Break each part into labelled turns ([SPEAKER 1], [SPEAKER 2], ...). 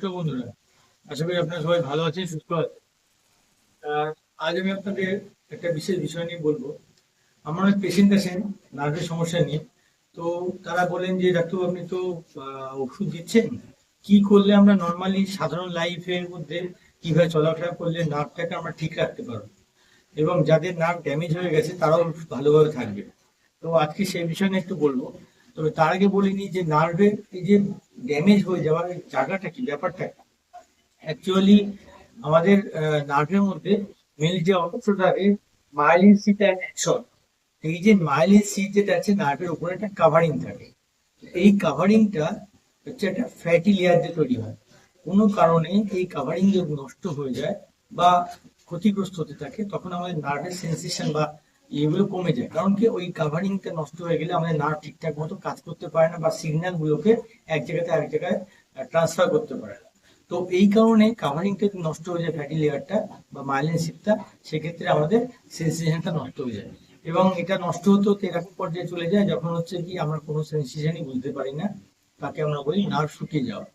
[SPEAKER 1] নমস্কার বন্ধুরা। আশা করি আপনারা সবাই ভালো আছেন, সুস্থ আছেন। আজ আমি আপনাদের একটা বিশেষ বিষয় নিয়ে বলব। আমার অনেক পেশেন্ট আছেন, নার্ভের সমস্যা নিয়ে। তো তারা বলেন যে ডাক্তার আপনি তো ওষুধ দিচ্ছেন। কি করলে আমরা নর্মালি সাধারণ লাইফের মধ্যে কীভাবে চলাফেরা করলে নার্ভটাকে আমরা ঠিক রাখতে পারব? এবং যাদের নার্ভ ড্যামেজ হয়ে গেছে, তারাও ভালোভাবে থাকবে। তো আজকে সেই বিষয় নিয়ে একটু বলব। তবে তার আগে বলিনি যে নার্ভের এই যে ড্যামেজ হয়ে যাওয়ার জায়গাটা কি, ব্যাপারটা অ্যাকচুয়ালি আমাদের নার্ভের মধ্যে মেল যে অংশ থাকে মাইলিন সিট অ্যান্ড অ্যাকশন এই যে মাইলিন সিট যেটা আছে, নার্ভের উপরে একটা কাভারিং থাকে। এই কাভারিংটা হচ্ছে একটা ফ্যাটি লেয়ার দিয়ে তৈরি হয়। কোনো কারণে এই কাভারিং যদি নষ্ট হয়ে যায় বা ক্ষতিগ্রস্ত হতে থাকে, তখন আমাদের নার্ভের সেন্সেশন বা এগুলো কমে যায়। কারণ কি? ওই কাভারিংটা নষ্ট হয়ে গেলে আমাদের নার্ভ ঠিকঠাক মতো কাজ করতে পারে না বা সিগন্যাল গুলোকে এক জায়গাতে আরেক জায়গায় ট্রান্সফার করতে পারে না। তো এই কারণে কাভারিংটা নষ্ট হয়ে যায় ফ্যাটি লেয়ারটা বা মাইলিন শিপটা সেক্ষেত্রে আমাদের সেন্সেশনটা নষ্ট হয়ে যায়। এবং এটা নষ্ট হতে হতে এরকম পর্যায়ে চলে যায়, যখন হচ্ছে কি আমরা কোনো সেন্সেশনই বুঝতে পারি না, তাকে আমরা বলি নার্ভ শুকিয়ে যাওয়া।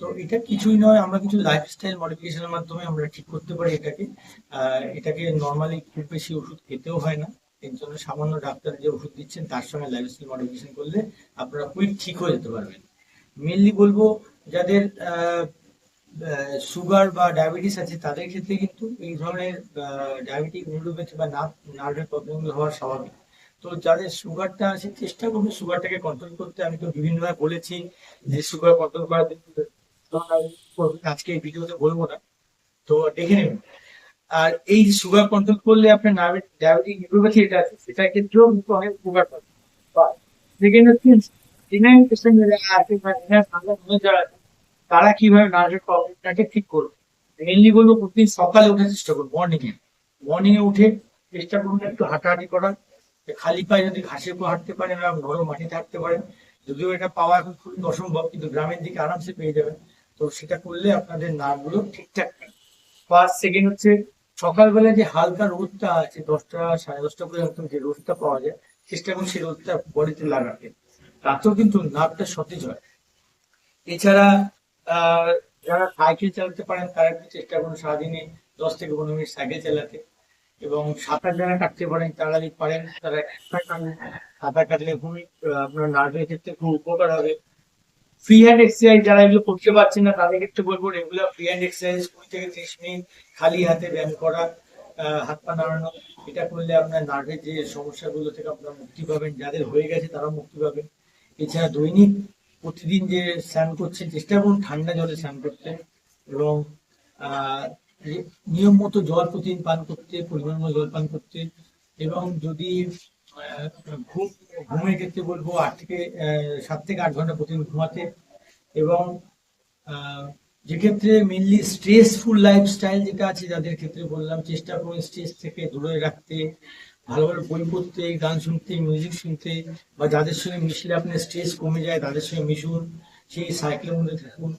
[SPEAKER 1] তো এটা কিছুই নয়, আমরা কিছু লাইফস্টাইল মডিফিকেশনের মাধ্যমে আমরা ঠিক করতে পারি এটাকে। এটাকে নর্মালি খুব বেশি ওষুধ খেতেও হয় না। এর জন্য সামান্য ডাক্তার যে ওষুধ দিচ্ছেন, তার সঙ্গে লাইফস্টাইল মডিফিকেশন করলে আপনারা কুইক ঠিক হয়ে যেতে পারবেন। মেনলি বলব যাদের সুগার বা ডায়াবেটিস আছে, তাদের ক্ষেত্রে কিন্তু এই ধরনের ডায়াবেটিক নিউরোপ্যাথি বা নার্ভের প্রবলেমগুলো হওয়া স্বাভাবিক। তো যাদের সুগারটা আছে, চেষ্টা করবে সুগারটাকে কন্ট্রোল করতে। আমি তো বিভিন্নভাবে বলেছি যে সুগার কন্ট্রোল করার আজকে এই ভিডিওতে বলব না। তো দেখে নেবেন আর এই সুগার কন্ট্রোল করলে আপনার নার্ভের ডায়াবেটিক নিউরোপ্যাথি এটা আছে সেটা ক্ষেত্রেও কিন্তু অনেক উপকার পাবে সেকেন্ড হচ্ছে যারা আছে তারা কীভাবে নার্ভের প্রবলেমটাকে ঠিক করবে? মেনলি বলব প্রতিদিন সকালে ওঠার চেষ্টা করুন মর্নিং এ মর্নিং এ উঠে চেষ্টা করুন একটু হাঁটাহাঁটি করার। খালি পায়ে যদি ঘাসের উপর হাঁটতে পারেন বা নরম মাটিতে হাঁটতে পারেন যদিও এটা পাওয়া এখন খুবই অসম্ভব, কিন্তু গ্রামের দিকে আরামসে পেয়ে যাবেন। তো সেটা করলে আপনাদের নার্ভগুলো ঠিকঠাক থাকবে ফার্স্ট সেকেন্ড হচ্ছে সকালবেলা যে হালকা রোদটা আছে, দশটা, সাড়ে দশটা পর্যন্ত যে রোদটা পাওয়া যায়, চেষ্টা করুন সেই রোদটা বডিতে লাগাতে। তাতেও কিন্তু নার্ভটা সতেজ হয়। এছাড়া যারা সাইকেল চালাতে পারেন, তারা একটু চেষ্টা করুন সারাদিনে দশ থেকে পনেরো মিনিট সাইকেল চালাতে। এবং সাঁতার যারা কাটতে পারেন, তারা যদি পারেন, তারা সাঁতার কাটলে খুবই আপনার নার্ভের ক্ষেত্রে খুব উপকার হবে। ফ্রি হ্যান্ড এক্সারসাইজ যারা এগুলো করতে পারছে না, তাদের ক্ষেত্রে বলব রেগুলার ফ্রি হ্যান্ড এক্সারসাইজ কুড়ি থেকে ত্রিশ মিনিট খালি হাতে ব্যায়াম করা হাত পা নাড়ানো, এটা করলে আপনার নার্ভের যে সমস্যাগুলো থেকে আপনার মুক্তি পাবেন। যাদের হয়ে গেছে তারা মুক্তি পাবেন। এছাড়া দৈনিক প্রতিদিন যে স্নান করছেন, চেষ্টা করুন ঠান্ডা জলে স্নান করতে এবং নিয়ম মতো জল প্রতিদিন পান করতে, পরিমাণ মতো জল পান করতে এবং যদি ঘুম ঘুমের ক্ষেত্রে বলব আট থেকে সাত থেকে আট ঘণ্টা প্রতিদিন ঘুমাতে এবং যে ক্ষেত্রে মেনলি স্ট্রেসফুল লাইফস্টাইল যেটা আছে যাদের ক্ষেত্রে বললাম, চেষ্টা করুন স্ট্রেস থেকে দূরে রাখতে, ভালো ভালো বই পড়তে, গান শুনতে মিউজিক শুনতে বা যাদের সঙ্গে মিশলে আপনার স্ট্রেস কমে যায়, তাদের সঙ্গে মিশুন, সেই সাইকেলের মধ্যে থাকুন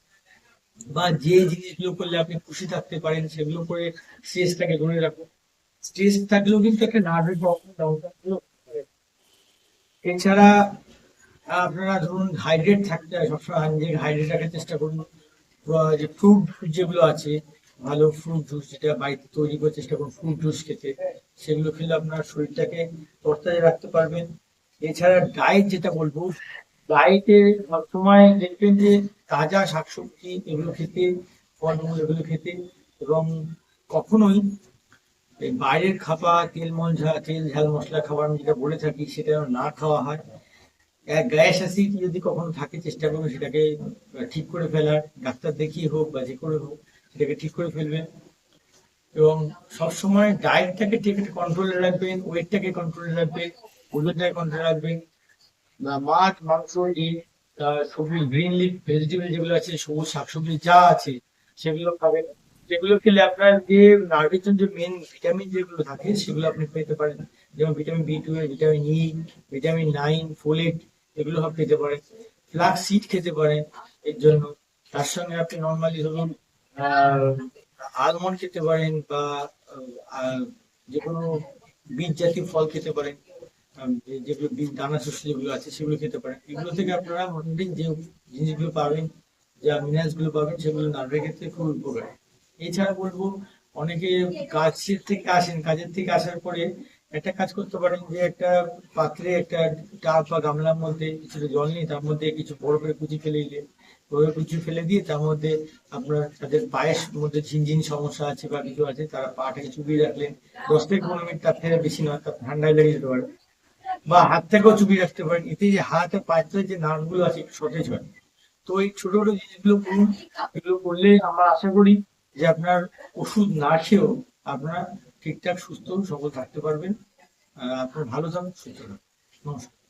[SPEAKER 1] বা যে জিনিসগুলো করলে আপনি খুশি থাকতে পারেন, সেগুলো করে স্ট্রেসটাকে ধরে রাখুন। স্ট্রেস থাকলেও কিন্তু একটা নার্ভের প্রবলেম এছাড়া, আপনারা ধরুন হাইড্রেট থাকতে হয় সবসময় হাইড্রেট রাখার চেষ্টা করুন। যে ফ্রুট যেগুলো আছে, ভালো ফ্রুট জুস যেটা বাড়িতে তৈরি করার চেষ্টা করুন ফ্রুট জুস খেতে। সেগুলো খেলে আপনার শরীরটাকে তরতাজা রাখতে পারবেন। এছাড়া ডায়েট যেটা বলব ডায়েটে সবসময় দেখবেন যে তাজা শাকসবজি এগুলো খেতে, ফলমূল এগুলো খেতে এবং কখনোই এই বাইরের খাবার তেল ঝা- তেল ঝাল মশলা খাবার আমি যেটা বলে থাকি, সেটা না খাওয়া হয়। গ্যাস অ্যাসিড যদি কখনো থাকে, চেষ্টা করুন সেটাকে ঠিক করে ফেলার। ডাক্তার দেখিয়ে হোক বা যে করে হোক, সেটাকে ঠিক করে ফেলবেন। এবং সবসময় ডায়েটটাকে ঠিক কন্ট্রোলে রাখবেন, ওয়েটটাকে কন্ট্রোলে রাখবেন, ওজনটাকে কন্ট্রোলে রাখবেন। মাছ, মাংস, ডিম সবজি গ্রিন লিফ ভেজিটেবল যেগুলো আছে, সবুজ শাকসবজি যা আছে, সেগুলো খাবেন। যেগুলো খেলে আপনার যে নার্ভের জন্য যে মেন ভিটামিন যেগুলো থাকে, সেগুলো আপনি পেতে পারেন। যেমন vitamin B twelve vitamin E vitamin nine folate এগুলো সব পেতে পারেন। ফ্লাক্স সিড খেতে পারেন এর জন্য। তার সঙ্গে আপনি নর্মালি ধরুন আলমন্ড খেতে পারেন বা যে কোনো বীজ জাতীয় ফল খেতে পারেন। যেগুলো বীজ দানা শস্য যেগুলো আছে, সেগুলো খেতে পারেন। এগুলো থেকে আপনারা মোটামুটি যে জিনিসগুলো পাবেন, যা মিনারেলসগুলো পাবেন, সেগুলো নার্ভের ক্ষেত্রে খুব উপকারী। এছাড়া বলব, অনেকে কাজের থেকে আসেন, কাজের থেকে আসার পরে একটা কাজ করতে পারেন যে একটা পাত্রে একটা টাব বা গামলার মধ্যে কিছুটা জল নিয়ে তার মধ্যে কিছু বড় করে কুচি ফেলে দিলে বড় কুচি ফেলে দিয়ে তার মধ্যে আপনার তাদের পায়ের মধ্যে ঝিনঝিন সমস্যা আছে বা কিছু আছে, তারা পাটাকে চুপিয়ে রাখলেন। দশ থেকে পনেরো মিনিট তার থেকে বেশি নয়, তার ঠান্ডায় লেগে যেতে পারে। বা হাত থেকেও চুপিয়ে রাখতে পারেন। এতে যে হাত আর পায়ের যে নার্ভগুলো আছে সতেজ হয়। তো এই ছোট ছোট জিনিসগুলো করুন। এগুলো করলে আমরা আশা করি যে আপনার ওষুধ না খেয়েও আপনারা ঠিকঠাক, সুস্থ সকল থাকতে পারবেন। আপনার ভালো থাকুন, সুস্থ থাকুন। নমস্কার।